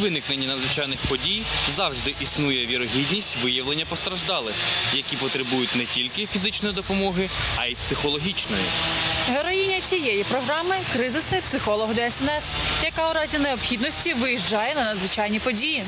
Виникненні надзвичайних подій завжди існує вірогідність виявлення постраждалих, які потребують не тільки фізичної допомоги, а й психологічної. Героїня цієї програми кризисний психолог ДСНС, яка у разі необхідності виїжджає на надзвичайні події.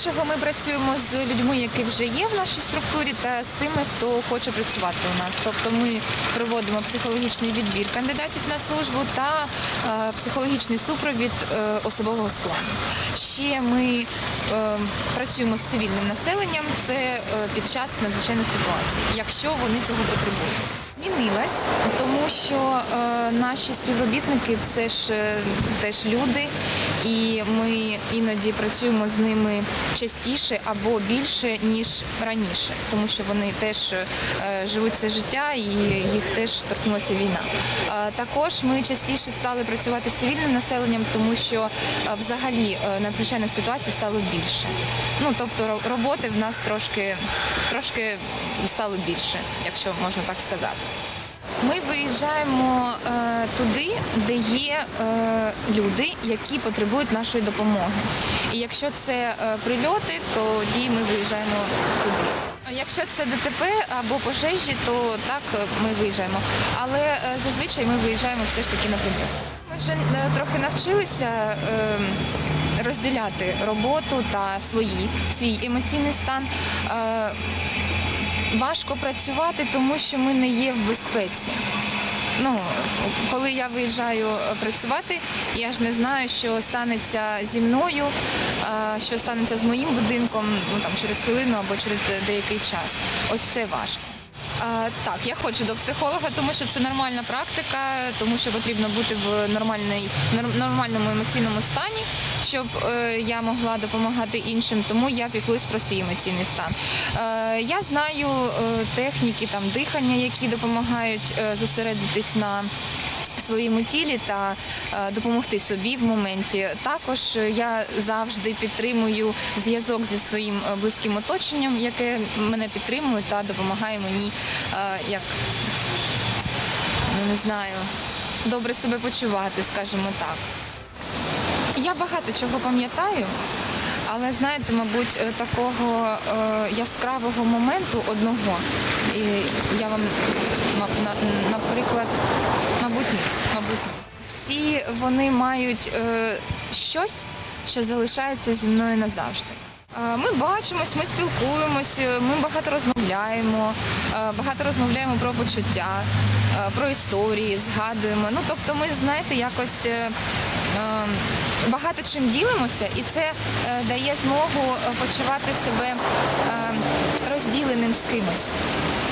Здебільшого ми працюємо з людьми, які вже є в нашій структурі, та з тими, хто хоче працювати у нас. Тобто ми проводимо психологічний відбір кандидатів на службу та е, психологічний супровід е, особового складу. Ще ми е, працюємо з цивільним населенням. Це під час надзвичайних ситуацій, якщо вони цього потребують. Змінилась, тому що е, наші співробітники це ж е, теж люди, і ми іноді працюємо з ними частіше або більше ніж раніше, тому що вони теж е, живуть це життя і їх теж торкнулася війна. Е, також ми частіше стали працювати з цивільним населенням, тому що е, взагалі е, надзвичайних ситуацій стало більше. Ну тобто роботи в нас трошки, трошки стало більше, якщо можна так сказати. Ми виїжджаємо е, туди, де є е, люди, які потребують нашої допомоги. І якщо це е, прильоти, тоді ми виїжджаємо туди. Якщо це ДТП або пожежі, то так е, ми виїжджаємо. Але е, зазвичай ми виїжджаємо все ж таки на прильот. Ми вже е, трохи навчилися. Е, Розділяти роботу та свої, свій емоційний стан. Важко працювати, тому що ми не є в безпеці. Ну, коли я виїжджаю е, працювати, я ж не знаю, що станеться зі мною, е, що станеться з моїм будинком ну, там, через хвилину або через деякий час. Ось це важко. Так, я хочу до психолога, тому що це нормальна практика, тому що потрібно бути в нормальній, нормальному емоційному стані, щоб е, я могла допомагати іншим. Тому я піклуюсь про свій емоційний стан. Е, я знаю е, техніки там дихання, які допомагають зосередитись на своєму тілі та е, допомогти собі в моменті. Також е, я завжди підтримую зв'язок зі своїм е, близьким оточенням, яке мене підтримує та допомагає мені як не знаю, добре себе почувати, скажімо так. Я багато чого пам'ятаю, але знаєте, мабуть, такого яскравого моменту одного, і я вам, наприклад, мабуть, ні. Всі вони мають е, щось, що залишається зі мною назавжди. Е, Ми бачимось, ми спілкуємось, е, ми багато розмовляємо, багато розмовляємо про почуття, про історії, згадуємо. Ну тобто, ми знаєте, якось е, е, багато чим ділимося, і це е, дає змогу е, почувати себе е, розділеним з кимось.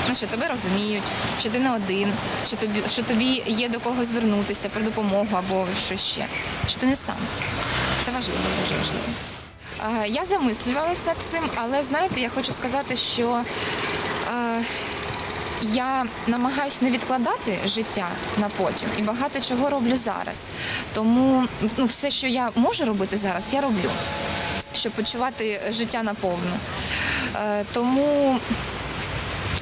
Ну, що тебе розуміють, що ти не один, що тобі, що тобі є до кого звернутися про допомогу або щось ще. Що ти не сам. Це важливо, дуже важливо. Я замислювалась над цим, але знаєте, я хочу сказати, що я намагаюся не відкладати життя на потім і багато чого роблю зараз. Тому ну, все, що я можу робити зараз, я роблю, щоб почувати життя наповну. Е, Тому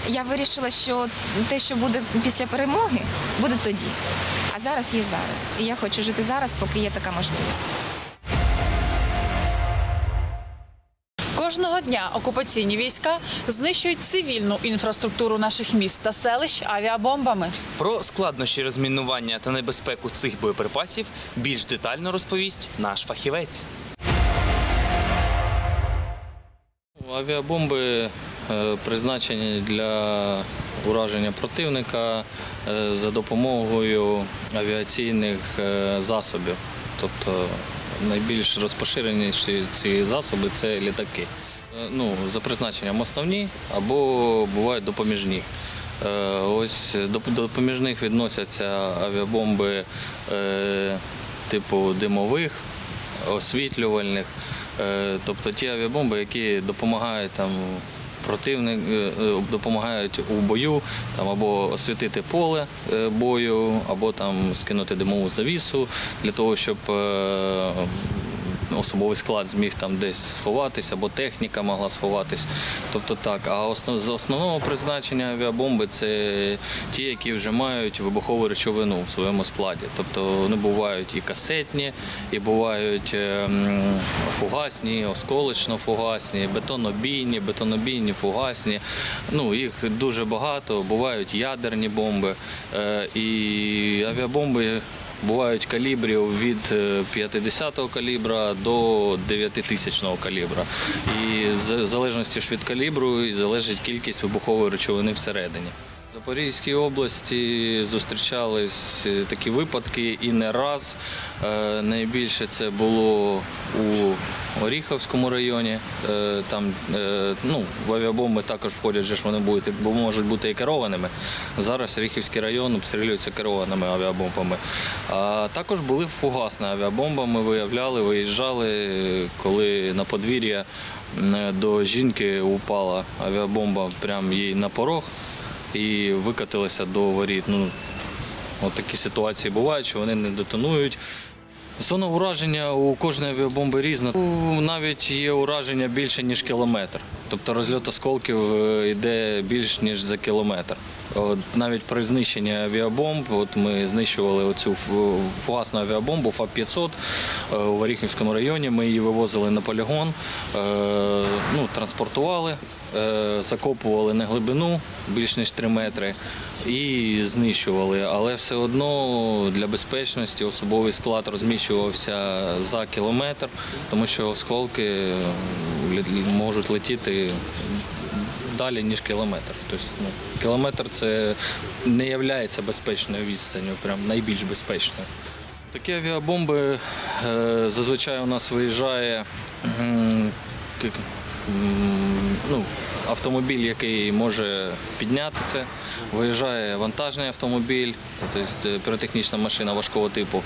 я вирішила, що те, що буде після перемоги, буде тоді. А зараз є зараз. І я хочу жити зараз, поки є така можливість. Кожного дня окупаційні війська знищують цивільну інфраструктуру наших міст та селищ авіабомбами. Про складнощі розмінування та небезпеку цих боєприпасів більш детально розповість наш фахівець. Авіабомби е, призначені для ураження противника е, за допомогою авіаційних е, засобів. Тобто найбільш розпоширеніші ці засоби це літаки. Е, Ну, за призначенням основні або бувають допоміжні. Е, Ось до до допоміжних відносяться авіабомби е, типу димових, освітлювальних, тобто ті авіабомби, які допомагають там противник, допомагають у бою там або освітити поле бою, або там скинути димову завісу для того, щоб особовий склад зміг там десь сховатись, або техніка могла сховатись. Тобто так. А основ, з основного призначення авіабомби це ті, які вже мають вибухову речовину в своєму складі. Тобто вони бувають і касетні, і бувають е, фугасні, осколочно-фугасні, бетонобійні, бетонобійні, фугасні. Ну, їх дуже багато. Бувають ядерні бомби. Е, І авіабомби бувають калібрів від е, 50-го калібра до 9000-го калібра. І в залежності від калібру і залежить кількість вибухової речовини всередині. Запорізькій області зустрічались е, такі випадки і не раз. Е, Найбільше це було у Оріховському районі. Е, Там ну, в авіабомби також входять, ж вони будуть, бо можуть бути і керованими. Зараз Оріхівський район обстрілюється керованими авіабомбами. А також були фугасними авіабомбами, виявляли, виїжджали, коли на подвір'я до жінки упала авіабомба прямо їй на порог і викатилися до воріт. Ну, от такі ситуації бувають, що вони не детонують. Зона ураження у кожної авіабомби різна. Ну, Навіть є ураження більше, ніж кілометр. Тобто розльот осколків е, йде більш ніж за кілометр. От навіть при знищенні авіабомб, от ми знищували оцю фугасну авіабомбу ФАП-500 е, у Варіхівському районі. Ми її вивозили на полігон, е, ну, транспортували, е, закопували на глибину більш ніж 3 метри і знищували. Але все одно для безпечності особовий склад розміщувався за кілометр, тому що осколки можуть летіти далі, ніж кілометр. Тобто, ну, кілометр це не є безпечною відстанню, прям найбільш безпечною. Такі авіабомби е, зазвичай у нас виїжджає ну, автомобіль, який може підняти це. Виїжджає вантажний автомобіль, тобто піротехнічна машина важкого типу,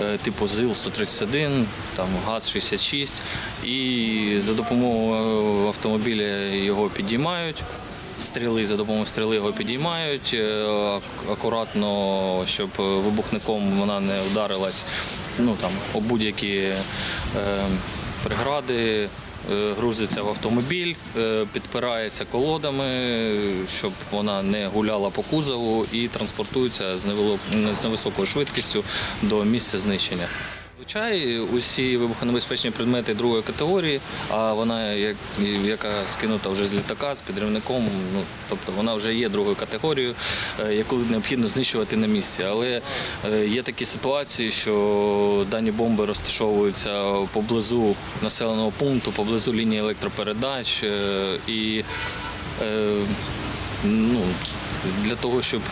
е, типу ЗИЛ-131, там ГАЗ-66. І за допомогою автомобіля його підіймають. Стріли за допомогою стріли його підіймають е, акуратно, щоб вибухником вона не вдарилась ну, там, об будь-які е, прегради. Е, Грузиться в автомобіль, е, підпирається колодами, щоб вона не гуляла по кузову і транспортується з невисокою швидкістю до місця знищення. Зазвичай усі вибухонебезпечні предмети другої категорії, а вона яка скинута вже з літака з підривником, ну тобто вона вже є другою категорією, е, яку необхідно знищувати на місці. Але е, є такі ситуації, що дані бомби розташовуються поблизу населеного пункту, поблизу лінії електропередач е, і ну, для того, щоб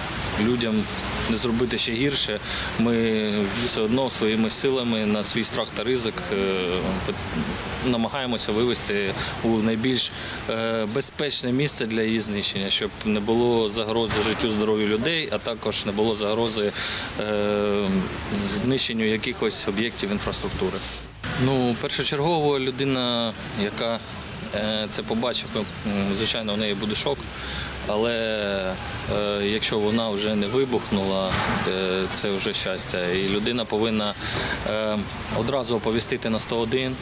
людям не зробити ще гірше, ми все одно своїми силами на свій страх та ризик е, намагаємося вивести у найбільш е, безпечне місце для її знищення, щоб не було загрози життю здоров'ю людей, а також не було загрози е, знищенню якихось об'єктів інфраструктури. Ну, першочергово людина, яка це побачить, ну, звичайно, в неї буде шок. Але е, якщо вона вже не вибухнула, е, це вже щастя. І людина повинна е, одразу оповістити на 101.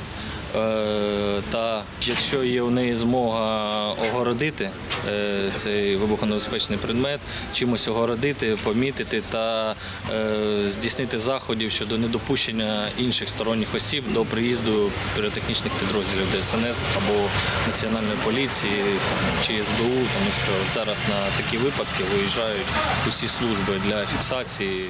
Е, та якщо є у неї змога огородити е, цей вибухонебезпечний предмет, чимось огородити, помітити та е, здійснити заходів щодо недопущення інших сторонніх осіб до приїзду піротехнічних підрозділів ДСНС або Національної поліції чи СБУ, тому що зараз на такі випадки виїжджають усі служби для фіксації.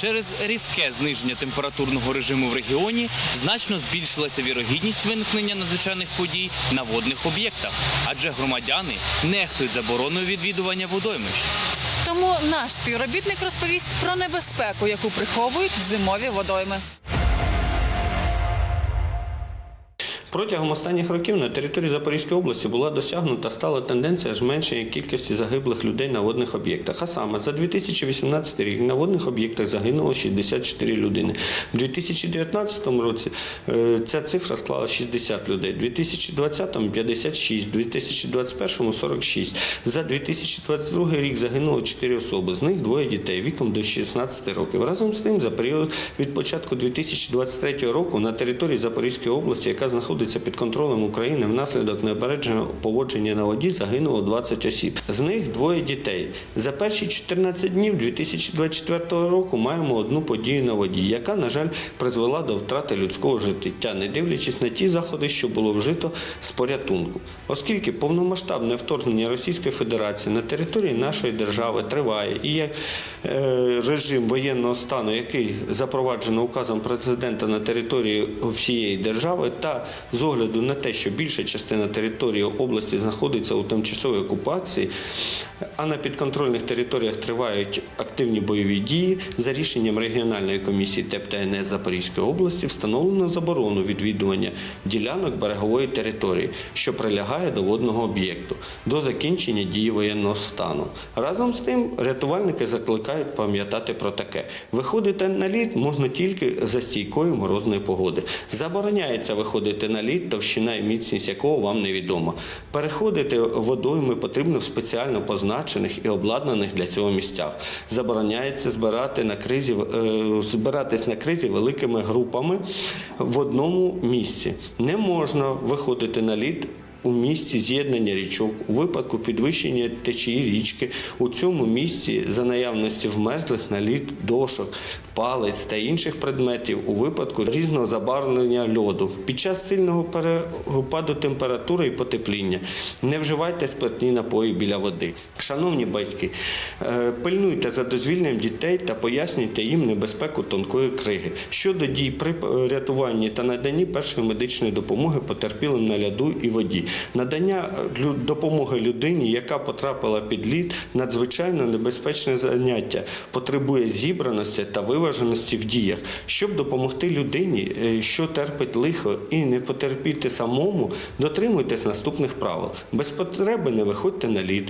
Через різке зниження температурного режиму в регіоні значно збільшилася вірогідність виникнення надзвичайних подій на водних об'єктах, адже громадяни нехтують забороною відвідування водоймищ. Тому наш співробітник розповість про небезпеку, яку приховують зимові водойми. Протягом останніх років на території Запорізької області була досягнута стала тенденція зменшення кількості загиблих людей на водних об'єктах. А саме за 2018 рік на водних об'єктах загинуло 64 людини. У 2019 році е, ця цифра склала 60 людей, у 2020 – 56, у 2021 – 46. За 2022 рік загинуло 4 особи, з них двоє дітей віком до 16 років. Разом з тим, за період від початку 2023 року на території Запорізької області, яка знаходиться під контролем України, внаслідок необережного поводження на воді загинуло 20 осіб. З них двоє дітей. За перші 14 днів 2024 року маємо одну подію на воді, яка, на жаль, призвела до втрати людського життя, не дивлячись на ті заходи, що було вжито з порятунку. Оскільки повномасштабне вторгнення Російської Федерації на території нашої держави триває і є е, режим воєнного стану, який запроваджено указом президента на території всієї держави, та з огляду на те, що більша частина території області знаходиться у тимчасовій окупації, а на підконтрольних територіях тривають активні бойові дії, за рішенням регіональної комісії ТЕП та НС Запорізької області встановлено заборону відвідування ділянок берегової території, що прилягає до водного об'єкту, до закінчення дії воєнного стану. Разом з тим, рятувальники закликають пам'ятати про таке: виходити на лід можна тільки за стійкої морозної погоди. Забороняється виходити на лід, товщина і міцність якого вам невідома. Переходити водойми потрібно в спеціально позначених і обладнаних для цього місцях. Забороняється збирати на кризі, е, збиратись на кризі великими групами в одному місці. Не можна виходити на лід у місці з'єднання річок у випадку підвищення течії річки у цьому місці за наявності вмерзлих на лід дошок, палець та інших предметів у випадку різного забарвлення льоду. Під час сильного перепаду температури і потепління не вживайте спиртні напої біля води. Шановні батьки, е, пильнуйте за дозвільненням дітей та пояснюйте їм небезпеку тонкої криги. Щодо дій при рятуванні та наданні першої медичної допомоги потерпілим на ляду і воді. Надання лю- допомоги людині, яка потрапила під лід, надзвичайно небезпечне заняття, потребує зібраності та виваженості в діях. Щоб допомогти людині, е, що терпить лихо, і не потерпіти самому, дотримуйтесь наступних правил. Без потреби не виходьте на лід.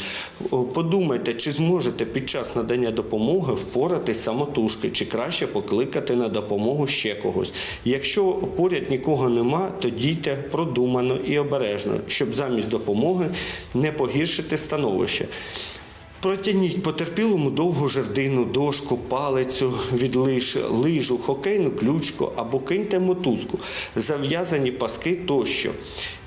Подумайте, чи зможете під час надання допомоги впоратись самотужки, чи краще покликати на допомогу ще когось. Якщо поряд нікого нема, то дійте продумано і обережно, щоб замість допомоги не погіршити становище. Протягніть потерпілому довгу жердину, дошку, палицю від лиш, лижу, хокейну ключку або киньте мотузку, зав'язані паски тощо.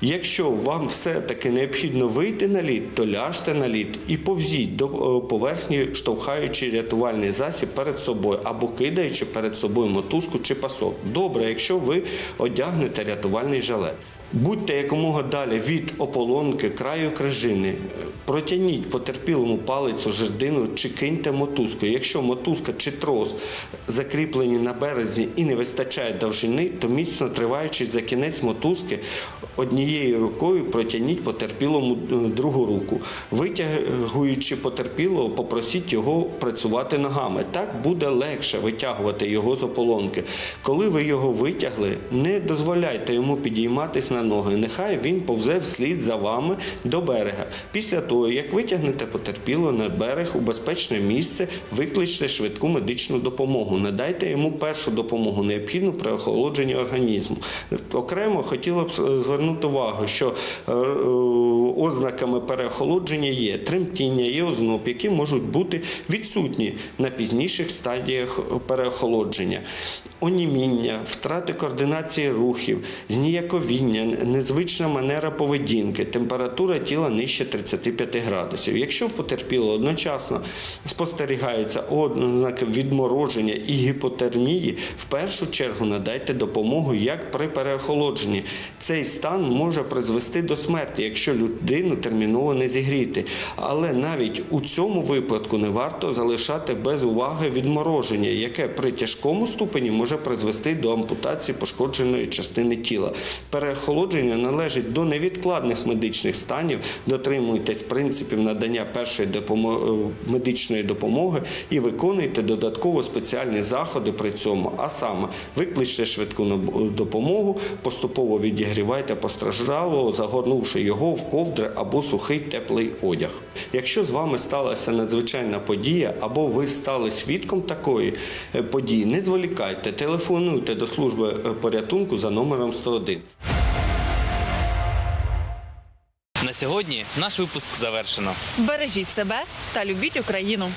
Якщо вам все-таки необхідно вийти на лід, то ляжте на лід і повзіть до е, поверхні, штовхаючи рятувальний засіб перед собою або кидаючи перед собою мотузку чи пасок. Добре, якщо ви одягнете рятувальний жилет. Будьте якомога далі від ополонки, краю крижини. Протягніть потерпілому палицю, жердину чи киньте мотузку. Якщо мотузка чи трос закріплені на березі і не вистачає довжини, то міцно триваючи за кінець мотузки, однією рукою протягніть потерпілому е, другу руку. Витягуючи потерпілого, попросіть його працювати ногами. Так буде легше витягувати його з ополонки. Коли ви його витягли, не дозволяйте йому підійматись на ноги. Нехай він повзе вслід за вами до берега. Після того, як витягнете потерпілого на берег у безпечне місце, викличте швидку медичну допомогу. Надайте йому першу допомогу, необхідну при охолодженні організму. Окремо хотіло б е, звернути увагу, що е, е, ознаками переохолодження є тремтіння, є озноб, які можуть бути відсутні на пізніших стадіях переохолодження. Оніміння, втрати координації рухів, зніяковіння, незвична манера поведінки, температура тіла нижче 35 градусів. Якщо потерпіло одночасно спостерігаються ознаки відмороження і гіпотермії, в першу чергу надайте допомогу як при переохолодженні. Цей стан може призвести до смерті, якщо людину терміново не зігріти. Але навіть у цьому випадку не варто залишати без уваги відмороження, яке при тяжкому ступені може призвести до ампутації пошкодженої частини тіла. Переохолодження належить до невідкладних медичних станів. Дотримуйтесь принципів надання першої е, медичної допомоги і виконуйте додатково спеціальні заходи при цьому. А саме викличте швидку допомогу, поступово відігрівайте постраждалого, загорнувши його в ковдри або сухий теплий одяг. Якщо з вами сталася надзвичайна подія або ви стали свідком такої е, події, не зволікайте, телефонуйте до служби е, порятунку за номером 101. На сьогодні наш випуск завершено. Бережіть себе та любіть Україну.